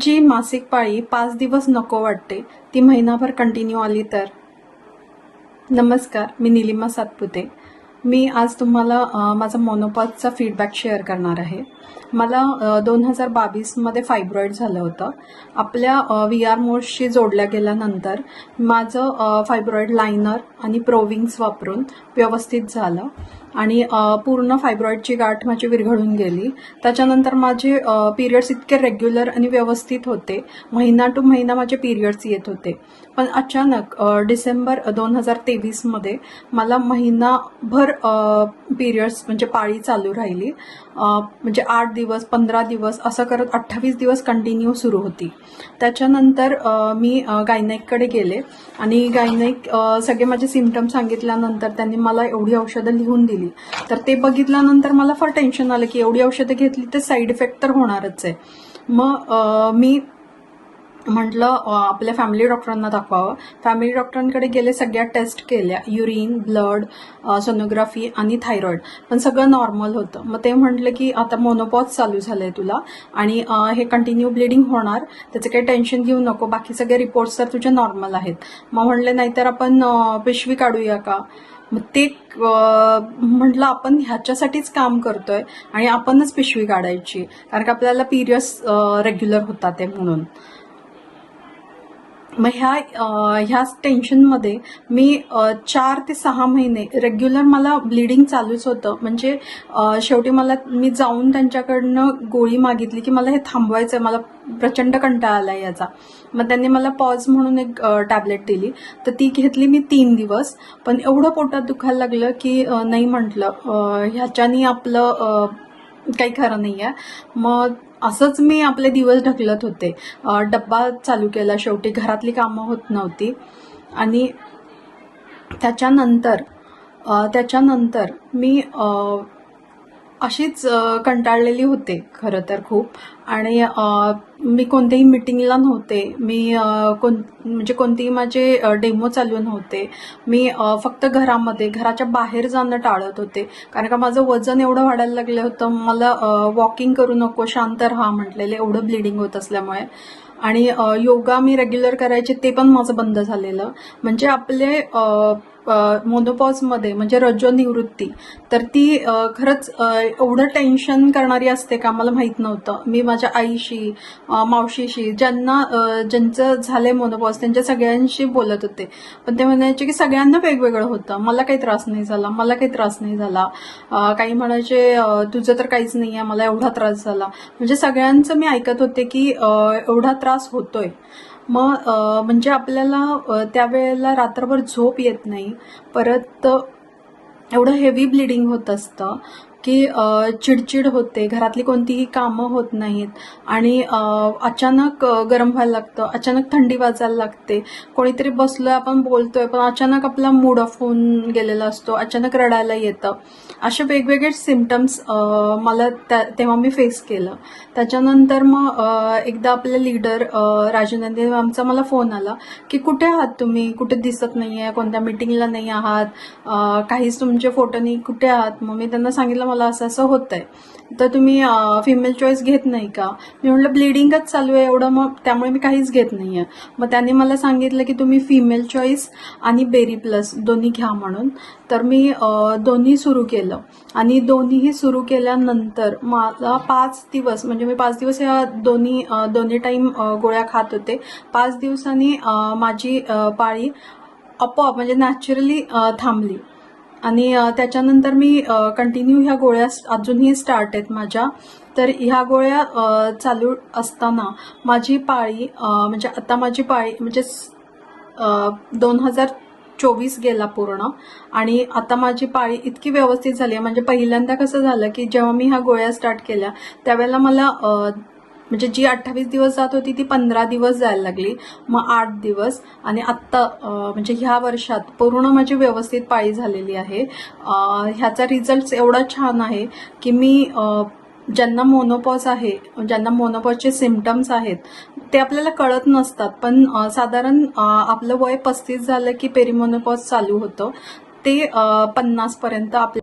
जी मासिक पाळी पाच दिवस नको वाटते ती महिनाभर कंटिन्यू आली तर. नमस्कार मी निलिमा सातपुते. मी आज तुम्हाला माझा मोनोपॉजचा फीडबॅक शेअर करणार आहे. मला दोन हजार बावीसमध्ये फायब्रॉईड झालं होतं. आपल्या व्ही आर मोड्सशी जोडल्या गेल्यानंतर माझं फायब्रॉईड लायनर आणि प्रोविंग्स वापरून व्यवस्थित झालं. आणि पूर्ण फायब्रॉईडची गाठ माझी विरघळून गेली. त्याच्यानंतर माझे पिरियड्स इतके रेग्युलर आणि व्यवस्थित होते. महिना टू महिना माझे पिरियड्स येत होते. पण अचानक डिसेंबर दोन हजार तेवीसमध्ये मला महिनाभर पिरियड्स म्हणजे पाळी चालू राहिली. म्हणजे आठ दिवस पंधरा दिवस असं करत अठ्ठावीस दिवस कंटिन्यू सुरू होती. त्याच्यानंतर मी गायनाईककडे गेले आणि गायनाईक सगळे माझे सिमटम सांगितल्यानंतर त्यांनी मला एवढी औषधं लिहून दिली तर ते बघितल्यानंतर मला फार टेन्शन आलं की एवढी औषधं घेतली तर साईड इफेक्ट तर होणारच आहे. मग मी म्हटलं आपल्या फॅमिली डॉक्टरांना दाखवावं. फॅमिली डॉक्टरांकडे गेले सगळ्या टेस्ट केल्या. युरिन ब्लड सोनोग्राफी आणि थायरॉइड पण सगळं नॉर्मल होतं. मग ते म्हटलं की आता मोनोपॉज चालू झालंय तुला आणि हे कंटिन्यू ब्लिडिंग होणार. त्याचं काही टेन्शन घेऊ नको. बाकी सगळे रिपोर्ट्स तर तुझे नॉर्मल आहेत. मग म्हणले नाहीतर आपण पिशवी काढूया का? मग ते म्हटलं आपण ह्याच्यासाठीच काम करतोय आणि आपणच पिशवी काढायची. कारण का आपल्याला पिरियड्स रेग्युलर होतात ते म्हणून. मग ह्या ह्याच ह्या टेन्शनमध्ये मी चार ते सहा महिने रेग्युलर मला ब्लिडिंग चालूच होतं. म्हणजे शेवटी मला मी जाऊन त्यांच्याकडनं गोळी मागितली की मला हे थांबवायचं आहे मला प्रचंड कंटाळा आला याचा. मग त्यांनी मला पॉज म्हणून एक टॅबलेट दिली. तर ती घेतली मी तीन दिवस. पण एवढं पोटात दुखायला लागलं की नाही म्हटलं. ह्याच्यानी आपलं काही खरं नाही आहे मग असंच मी आपले दिवस ढकलत होते. डब्बा चालू केला शेवटी. घरातली कामं होत नव्हती. आणि त्याच्यानंतर त्याच्यानंतर मी अशीच कंटाळलेली होते खरं तर खूप. आणि मी कोणत्याही मिटिंगला नव्हते. मी कोण म्हणजे कोणतेही माझे डेमो चालू नव्हते. मी फक्त घरामध्ये घराच्या बाहेर जाणं टाळत होते. कारण का माझं वजन एवढं वाढायला लागलं होतं मला वॉकिंग करू नको शांत राहा म्हटलेलं एवढं ब्लिडिंग होत असल्यामुळे. आणि योगा मी रेग्युलर करायचे ते पण माझं बंद झालेलं. म्हणजे आपले मोनोपॉजमध्ये म्हणजे रजोनिवृत्ती तर ती खरंच एवढं टेन्शन करणारी असते का मला माहीत नव्हतं. मी माझ्या आईशी मावशीशी ज्यांना ज्यांचं झालंय मोनोपॉज त्यांच्या सगळ्यांशी बोलत होते. पण ते म्हणायचे की सगळ्यांना वेगवेगळं होतं. मला काही त्रास नाही झाला मला काही त्रास नाही झाला. काही म्हणायचे तुझं तर काहीच नाही आहे मला एवढा त्रास झाला. म्हणजे सगळ्यांचं मी ऐकत होते की एवढा त्रास होतोय. मग म्हणजे आपल्याला त्यावेळेला रात्रभर झोप येत नाही. परत एवढं हेवी ब्लिडिंग होत असतं. की चिडचिड होते. घरातली कोणतीही कामं होत नाहीत. आणि अचानक गरम व्हायला लागतं. अचानक थंडी वाजायला लागते. कोणीतरी बसलोय आपण बोलतोय पण अचानक आपला मूड ऑफ होऊन गेलेला असतो. अचानक रडायला येतं. असे वेगवेगळे सिमटम्स मला त्या तेव्हा मी फेस केलं. त्याच्यानंतर मग एकदा आपले लीडर राजनंदी आमचा मला फोन आला की कुठे आहात तुम्ही? कुठे दिसत नाही आहे कोणत्या मिटिंगला नाही आहात? काहीच तुमचे फोटो नाही. कुठे आहात? मग मी त्यांना सांगितलं मला असं असं होतं आहे तर तुम्ही फिमेल चॉईस घेत नाही का? मी म्हटलं ब्लिडिंगच चालू आहे एवढं मग त्यामुळे मी काहीच घेत नाही आहे मग त्यांनी मला सांगितलं की तुम्ही फिमेल चॉईस आणि बेरी प्लस दोन्ही घ्या म्हणून. तर मी दोन्ही सुरू केलं. आणि दोन्हीही सुरू केल्यानंतर मला पाच दिवस म्हणजे मी पाच दिवस या दोन्ही दोन्ही टाईम गोळ्या खात होते. पाच दिवसांनी माझी पाळी आपोआप म्हणजे नॅचरली थांबली. आणि त्याच्यानंतर मी कंटिन्यू ह्या गोळ्या अजूनही स्टार्ट आहेत माझ्या. तर ह्या गोळ्या चालू असताना माझी पाळी म्हणजे आता माझी पाळी म्हणजे दोन हजार चोवीस गेला पूर्ण. आणि आता माझी पाळी इतकी व्यवस्थित झाली आहे. म्हणजे पहिल्यांदा कसं झालं की जेव्हा मी ह्या गोळ्या स्टार्ट केल्या त्यावेळेला मला म्हणजे जी अठ्ठावीस दिवस जात होती ती पंधरा दिवस जायला लागली. मग आठ दिवस. आणि आत्ता म्हणजे ह्या वर्षात पूर्ण माझी व्यवस्थित पाळी झालेली आहे. ह्याचा रिझल्ट एवढा छान आहे की मी ज्यांना मोनोपॉज आहे ज्यांना मोनोपॉजचे सिमटम्स आहेत ते आपल्याला कळत नसतात. पण साधारण आपलं वय पस्तीस झालं की पेरिमोनोपॉज चालू होतं. ते पन्नासपर्यंत आपल्या